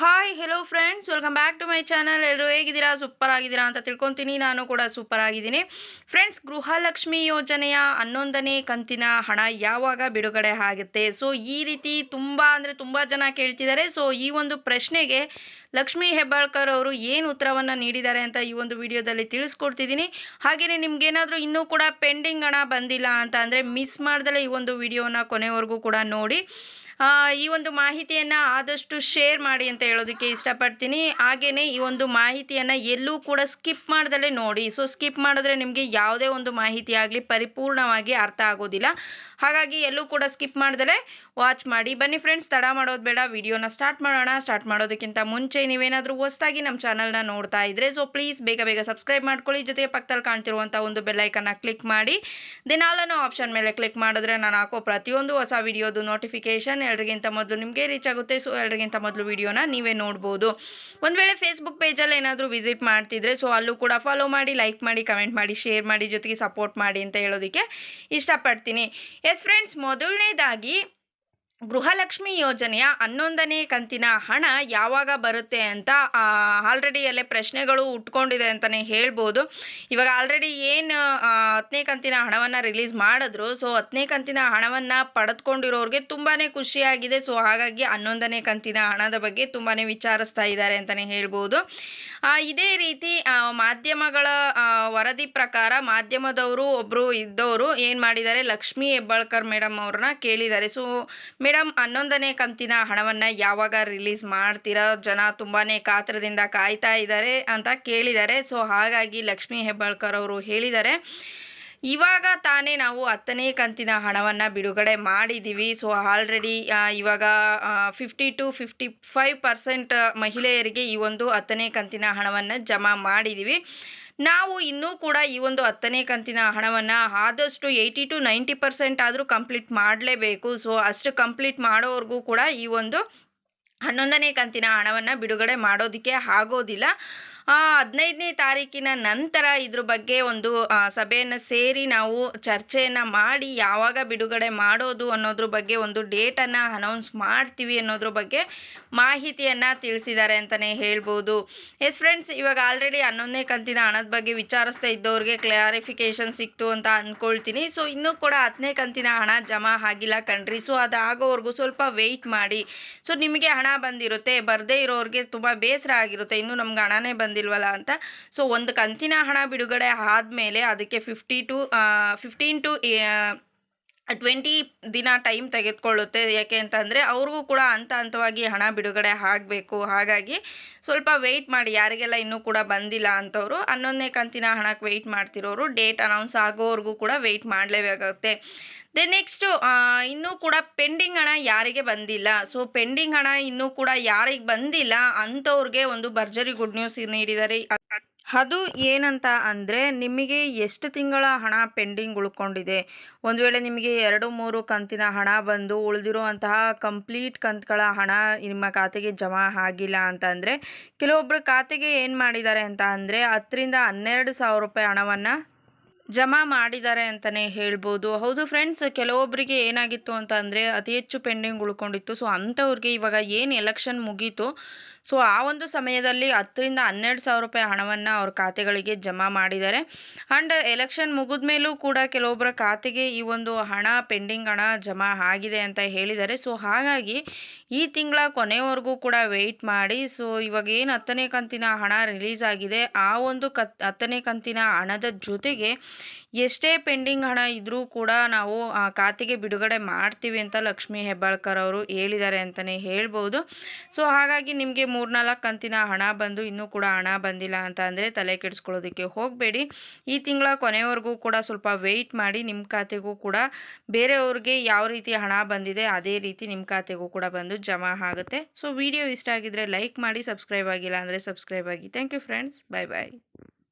Hi hello friends welcome back to my channel ಎಲ್ಲರೂ ಹೇಗಿದ್ದೀರಾ? Super ಆಗಿದ್ದೀರಾ ಅಂತ ತಿಳ್ಕೊತೀನಿ. ನಾನು ಕೂಡ ಸೂಪರ್ ಆಗಿದ್ದೀನಿ. ಫ್ರೆಂಡ್ಸ್ ಗೃಹಲಕ್ಷ್ಮಿ ಯೋಜನೆಯ ಹನ್ನೊಂದನೇ ಕಂತಿನ ಹಣ ಯಾವಾಗ ಬಿಡುಗಡೆ ಆಗುತ್ತೆ? ಸೊ ಈ ರೀತಿ ತುಂಬ ಅಂದರೆ ತುಂಬ ಜನ ಕೇಳ್ತಿದ್ದಾರೆ. ಸೊ ಈ ಒಂದು ಪ್ರಶ್ನೆಗೆ ಲಕ್ಷ್ಮೀ ಹೆಬ್ಬಾಳ್ಕರ್ ಅವರು ಏನು ಉತ್ತರವನ್ನು ನೀಡಿದ್ದಾರೆ ಅಂತ ಈ ಒಂದು ವಿಡಿಯೋದಲ್ಲಿ ತಿಳಿಸ್ಕೊಡ್ತಿದ್ದೀನಿ. ಹಾಗೆಯೇ ನಿಮ್ಗೇನಾದರೂ ಇನ್ನೂ ಕೂಡ ಪೆಂಡಿಂಗ್ ಹಣ ಬಂದಿಲ್ಲ ಅಂತ ಅಂದರೆ ಮಿಸ್ ಮಾಡ್ದಲೇ ಈ ಒಂದು ವಿಡಿಯೋನ ಕೊನೆವರೆಗೂ ಕೂಡ ನೋಡಿ. ಈ ಒಂದು ಮಾಹಿತಿಯನ್ನು ಆದಷ್ಟು ಶೇರ್ ಮಾಡಿ ಅಂತ ಹೇಳೋದಕ್ಕೆ ಇಷ್ಟಪಡ್ತೀನಿ. ಹಾಗೆಯೇ ಈ ಒಂದು ಮಾಹಿತಿಯನ್ನು ಎಲ್ಲೂ ಕೂಡ ಸ್ಕಿಪ್ ಮಾಡ್ದಲೇ ನೋಡಿ. ಸೊ ಸ್ಕಿಪ್ ಮಾಡಿದ್ರೆ ನಿಮಗೆ ಯಾವುದೇ ಒಂದು ಮಾಹಿತಿ ಆಗಲಿ ಪರಿಪೂರ್ಣವಾಗಿ ಅರ್ಥ ಆಗೋದಿಲ್ಲ. ಹಾಗಾಗಿ ಎಲ್ಲೂ ಕೂಡ ಸ್ಕಿಪ್ ಮಾಡ್ದಲೇ ವಾಚ್ ಮಾಡಿ. ಬನ್ನಿ ಫ್ರೆಂಡ್ಸ್ ತಡ ಮಾಡೋದು ಬೇಡ, ವಿಡಿಯೋನ ಸ್ಟಾರ್ಟ್ ಮಾಡೋಣ. ಸ್ಟಾರ್ಟ್ ಮಾಡೋದಕ್ಕಿಂತ ಮುಂಚೆ ನೀವೇನಾದರೂ ಹೊಸದಾಗಿ ನಮ್ಮ ಚಾನಲ್ನ ನೋಡ್ತಾ ಇದ್ದರೆ ಸೊ ಪ್ಲೀಸ್ ಬೇಗ ಬೇಗ ಸಬ್ಸ್ಕ್ರೈಬ್ ಮಾಡ್ಕೊಳ್ಳಿ. ಜೊತೆಗೆ ಪಕ್ಕದಲ್ಲಿ ಕಾಣ್ತಿರುವಂಥ ಒಂದು ಬೆಲ್ಲೈಕನ್ನ ಕ್ಲಿಕ್ ಮಾಡಿ. ದಿನಾಲನೋ ಆಪ್ಷನ್ ಮೇಲೆ ಕ್ಲಿಕ್ ಮಾಡಿದ್ರೆ ನಾನು ಹಾಕೋ ಪ್ರತಿಯೊಂದು ಹೊಸ ವಿಡಿಯೋದು ನೋಟಿಫಿಕೇಶನ್ ಎಲ್ರಿಗಿಂತ ಮೊದಲು ನಿಮಗೆ ರೀಚ್ ಆಗುತ್ತೆ. ಸೊ ಎಲ್ರಿಗಿಂತ ಮೊದಲು ವಿಡಿಯೋನ ನೀವೇ ನೋಡ್ಬೋದು. ಒಂದು ವೇಳೆ ಫೇಸ್ಬುಕ್ ಪೇಜಲ್ಲಿ ಏನಾದರೂ ವಿಸಿಟ್ ಮಾಡ್ತಿದ್ರೆ ಸೊ ಅಲ್ಲೂ ಕೂಡ ಫಾಲೋ ಮಾಡಿ ಲೈಕ್ ಮಾಡಿ ಕಮೆಂಟ್ ಮಾಡಿ ಶೇರ್ ಮಾಡಿ, ಜೊತೆಗೆ ಸಪೋರ್ಟ್ ಮಾಡಿ ಅಂತ ಹೇಳೋದಕ್ಕೆ ಇಷ್ಟಪಡ್ತೀನಿ. ಎಸ್ ಫ್ರೆಂಡ್ಸ್ ಮೊದಲನೇದಾಗಿ ಗೃಹಲಕ್ಷ್ಮಿ ಯೋಜನೆಯ ಹನ್ನೊಂದನೇ ಕಂತಿನ ಹಣ ಯಾವಾಗ ಬರುತ್ತೆ ಅಂತ ಆಲ್ರೆಡಿ ಅಲ್ಲೇ ಪ್ರಶ್ನೆಗಳು ಉಟ್ಕೊಂಡಿದೆ ಅಂತಲೇ ಹೇಳ್ಬೋದು. ಇವಾಗ ಆಲ್ರೆಡಿ ಏನು ಹತ್ತನೇ ಕಂತಿನ ಹಣವನ್ನು ರಿಲೀಸ್ ಮಾಡಿದ್ರು ಸೊ ಹತ್ತನೇ ಕಂತಿನ ಹಣವನ್ನು ಪಡೆದುಕೊಂಡಿರೋರಿಗೆ ತುಂಬಾ ಖುಷಿಯಾಗಿದೆ. ಸೊ ಹಾಗಾಗಿ ಹನ್ನೊಂದನೇ ಕಂತಿನ ಹಣದ ಬಗ್ಗೆ ತುಂಬಾ ವಿಚಾರಿಸ್ತಾ ಇದ್ದಾರೆ ಅಂತಲೇ ಹೇಳ್ಬೋದು. ಇದೇ ರೀತಿ ಮಾಧ್ಯಮಗಳ ವರದಿ ಪ್ರಕಾರ ಮಾಧ್ಯಮದವರು ಒಬ್ಬರು ಇದ್ದವರು ಏನು ಮಾಡಿದ್ದಾರೆ, ಲಕ್ಷ್ಮೀ ಹೆಬ್ಬಾಳ್ಕರ್ ಮೇಡಮ್ ಅವ್ರನ್ನ ಕೇಳಿದ್ದಾರೆ. ಸೊ ಮೇಡಮ್ ಹನ್ನೊಂದನೇ ಕಂತಿನ ಹಣವನ್ನು ಯಾವಾಗ ರಿಲೀಸ್ ಮಾಡ್ತೀರಾ? ಜನ ತುಂಬಾ ಕಾತರದಿಂದ ಕಾಯ್ತಾ ಇದ್ದಾರೆ ಅಂತ ಕೇಳಿದ್ದಾರೆ. ಸೊ, ಹಾಗಾಗಿ ಲಕ್ಷ್ಮೀ ಹೆಬ್ಬಾಳ್ಕರ್ ಅವರು ಹೇಳಿದ್ದಾರೆ. ಇವಾಗ ತಾನೇ ನಾವು ಹತ್ತನೇ ಕಂತಿನ ಹಣವನ್ನು ಬಿಡುಗಡೆ ಮಾಡಿದ್ದೀವಿ. ಸೊ ಆಲ್ರೆಡಿ ಇವಾಗ fifty to fifty five percent ಮಹಿಳೆಯರಿಗೆ ಈ ಒಂದು ಹತ್ತನೇ ಕಂತಿನ ಹಣವನ್ನು ಜಮಾ ಮಾಡಿದ್ದೀವಿ. ನಾವು ಇನ್ನೂ ಕೂಡ ಈ ಒಂದು ಹತ್ತನೇ ಕಂತಿನ ಹಣವನ್ನು ಆದಷ್ಟು ಏಯ್ಟಿ ಟು ನೈಂಟಿ ಪರ್ಸೆಂಟ್ ಆದರೂ ಕಂಪ್ಲೀಟ್ ಮಾಡಲೇಬೇಕು. ಸೊ, ಅಷ್ಟು ಕಂಪ್ಲೀಟ್ ಮಾಡೋವರೆಗೂ ಕೂಡ ಈ ಒಂದು ಹನ್ನೊಂದನೇ ಕಂತಿನ ಹಣವನ್ನು ಬಿಡುಗಡೆ ಮಾಡೋದಕ್ಕೆ ಆಗೋದಿಲ್ಲ. ಹದಿನೈದನೇ ತಾರೀಕಿನ ನಂತರ ಇದ್ರ ಬಗ್ಗೆ ಒಂದು ಸಭೆಯನ್ನು ಸೇರಿ ನಾವು ಚರ್ಚೆಯನ್ನು ಮಾಡಿ ಯಾವಾಗ ಬಿಡುಗಡೆ ಮಾಡೋದು ಅನ್ನೋದ್ರ ಬಗ್ಗೆ ಒಂದು ಡೇಟನ್ನು ಅನೌನ್ಸ್ ಮಾಡ್ತೀವಿ ಅನ್ನೋದ್ರ ಬಗ್ಗೆ ಮಾಹಿತಿಯನ್ನು ತಿಳಿಸಿದ್ದಾರೆ ಅಂತಲೇ ಹೇಳ್ಬೋದು. ಎಸ್ ಫ್ರೆಂಡ್ಸ್ ಇವಾಗ ಆಲ್ರೆಡಿ ಹನ್ನೊಂದನೇ ಕಂತಿನ ಹಣದ ಬಗ್ಗೆ ವಿಚಾರಿಸ್ತಾ ಇದ್ದವ್ರಿಗೆ ಕ್ಲಾರಿಫಿಕೇಷನ್ ಸಿಕ್ತು ಅಂತ ಅಂದ್ಕೊಳ್ತೀನಿ ಸೊ ಇನ್ನೂ ಕೂಡ ಹತ್ತನೇ ಕಂತಿನ ಹಣ ಜಮಾ ಆಗಿಲ್ಲ ಕಣ್ರಿ. ಸೊ ಅದು ಆಗೋವರೆಗೂ ಸ್ವಲ್ಪ ವೆಯ್ಟ್ ಮಾಡಿ. ಸೊ ನಿಮಗೆ ಹಣ ಬಂದಿರುತ್ತೆ, ಬರದೇ ಇರೋರಿಗೆ ತುಂಬ ಬೇಸರ ಆಗಿರುತ್ತೆ. ಇನ್ನೂ ನಮ್ಗೆ ಹಣನೇ ಬಂದಿಲ್ವಲ್ಲ ಅಂತ. ಸೊ ಒಂದು ಕಂತಿನ ಹಣ ಬಿಡುಗಡೆ ಆದಮೇಲೆ ಅದಕ್ಕೆ fifty to fifteen to twenty ದಿನ ಟೈಮ್ ತೆಗೆದುಕೊಳ್ಳುತ್ತೆ. ಯಾಕೆ ಅಂತಂದರೆ ಅವ್ರಿಗೂ ಕೂಡ ಹಂತ ಹಂತವಾಗಿ ಹಣ ಬಿಡುಗಡೆ ಆಗಬೇಕು. ಹಾಗಾಗಿ ಸ್ವಲ್ಪ ವೆಯ್ಟ್ ಮಾಡಿ. ಯಾರಿಗೆಲ್ಲ ಇನ್ನೂ ಕೂಡ ಬಂದಿಲ್ಲ ಅಂಥವ್ರು ಹನ್ನೊಂದನೇ ಕಂತಿನ ಹಣಕ್ಕೆ ವೆಯ್ಟ್ ಮಾಡ್ತಿರೋರು ಡೇಟ್ ಅನೌನ್ಸ್ ಆಗೋವರೆಗೂ ಕೂಡ ವೆಯ್ಟ್ ಮಾಡಲೇಬೇಕಾಗುತ್ತೆ. ದೆನ್ ನೆಕ್ಸ್ಟು ಇನ್ನೂ ಕೂಡ ಪೆಂಡಿಂಗ್ ಹಣ ಯಾರಿಗೆ ಬಂದಿಲ್ಲ. ಸೊ ಪೆಂಡಿಂಗ್ ಹಣ ಇನ್ನೂ ಕೂಡ ಯಾರಿಗೆ ಬಂದಿಲ್ಲ ಅಂಥವ್ರಿಗೆ ಒಂದು ಭರ್ಜರಿ ಗುಡ್ ನ್ಯೂಸ್ ನೀಡಿದ್ದಾರೆ ಅದು ಏನಂತ ಅಂದರೆ ನಿಮಗೆ ಎಷ್ಟು ತಿಂಗಳ ಹಣ ಪೆಂಡಿಂಗ್ ಉಳ್ಕೊಂಡಿದೆ? ಒಂದು ವೇಳೆ ನಿಮಗೆ ಎರಡು, ಮೂರು ಕಂತಿನ ಹಣ ಬಂದು ಉಳಿದಿರುವಂತಹ ಕಂಪ್ಲೀಟ್ ಕಂತುಗಳ ಹಣ ನಿಮ್ಮ ಖಾತೆಗೆ ಜಮಾ ಆಗಿಲ್ಲ ಅಂತ ಅಂದರೆ ಕೆಲವೊಬ್ಬರು ಖಾತೆಗೆ ಏನು ಮಾಡಿದ್ದಾರೆ ಅಂತ ಅಂದರೆ ಹತ್ತರಿಂದ ಹನ್ನೆರಡು ಸಾವಿರ ರೂಪಾಯಿ ಹಣವನ್ನು ಜಮಾ ಮಾಡಿದ್ದಾರೆ ಅಂತಲೇ ಹೇಳ್ಬೋದು. ಹೌದು ಫ್ರೆಂಡ್ಸ್ ಕೆಲವೊಬ್ಬರಿಗೆ ಏನಾಗಿತ್ತು ಅಂತ ಅಂದರೆ ಅತಿ ಹೆಚ್ಚು ಪೆಂಡಿಂಗ್ ಉಳ್ಕೊಂಡಿತ್ತು. ಸೊ ಅಂಥವ್ರಿಗೆ ಇವಾಗ ಏನು ಎಲೆಕ್ಷನ್ ಮುಗೀತು? ಸೊ ಆ ಒಂದು ಸಮಯದಲ್ಲಿ ಹತ್ತರಿಂದ ಹನ್ನೆರಡು ಸಾವಿರ ರೂಪಾಯಿ ಹಣವನ್ನು ಅವ್ರ ಖಾತೆಗಳಿಗೆ ಜಮಾ ಮಾಡಿದ್ದಾರೆ. ಆ್ಯಂಡ್ ಎಲೆಕ್ಷನ್ ಮುಗಿದ ಮೇಲೂ ಕೂಡ ಕೆಲವೊಬ್ಬರ ಖಾತೆಗೆ ಈ ಒಂದು ಹಣ ಪೆಂಡಿಂಗ್ ಹಣ ಜಮಾ ಆಗಿದೆ ಅಂತ ಹೇಳಿದ್ದಾರೆ. ಸೊ ಹಾಗಾಗಿ ಈ ತಿಂಗಳ ಕೊನೆವರೆಗೂ ಕೂಡ ವೆಯ್ಟ್ ಮಾಡಿ. ಸೊ ಇವಾಗ ಏನು ಹತ್ತನೇ ಕಂತಿನ ಹಣ ರಿಲೀಸ್ ಆಗಿದೆ, ಆ ಒಂದು ಕತ್ ಹತ್ತನೇ ಕಂತಿನ ಹಣದ ಜೊತೆಗೆ ಎಷ್ಟೇ ಪೆಂಡಿಂಗ್ ಹಣ ಇದ್ದರೂ ಕೂಡ ನಾವು, ಆ, ಖಾತೆಗೆ ಬಿಡುಗಡೆ ಮಾಡ್ತೀವಿ ಅಂತ ಲಕ್ಷ್ಮೀ ಹೆಬ್ಬಾಳ್ಕರ್ ಅವರು ಹೇಳಿದ್ದಾರೆ ಅಂತಲೇ ಹೇಳ್ಬೋದು. ಸೊ, ಹಾಗಾಗಿ ನಿಮಗೆ ಮೂರ್ನಾಲ್ಕು ಕಂತಿನ ಹಣ ಬಂದು ಇನ್ನೂ ಕೂಡ ಹಣ ಬಂದಿಲ್ಲ ಅಂತ ಅಂದರೆ ತಲೆ ಕೆಡಿಸ್ಕೊಳ್ಳೋದಕ್ಕೆ ಹೋಗಬೇಡಿ. ಈ ತಿಂಗಳ ಕೊನೆವರೆಗೂ ಕೂಡ ಸ್ವಲ್ಪ ವೆಯ್ಟ್ ಮಾಡಿ ನಿಮ್ಮ ಖಾತೆಗೂ ಕೂಡ ಬೇರೆಯವ್ರಿಗೆ ಯಾವ ರೀತಿ ಹಣ ಬಂದಿದೆ ಅದೇ ರೀತಿ ನಿಮ್ಮ ಖಾತೆಗೂ ಕೂಡ ಬಂದು ಜಮಾ ಆಗುತ್ತೆ. ಸೊ, ವಿಡಿಯೋ ಇಷ್ಟ ಆಗಿದ್ರೆ ಲೈಕ್ ಮಾಡಿ, ಸಬ್ಸ್ಕ್ರೈಬ್ ಆಗಿಲ್ಲ ಅಂದರೆ ಸಬ್ಸ್ಕ್ರೈಬ್ ಆಗಿ. Thank you friends. Bye bye.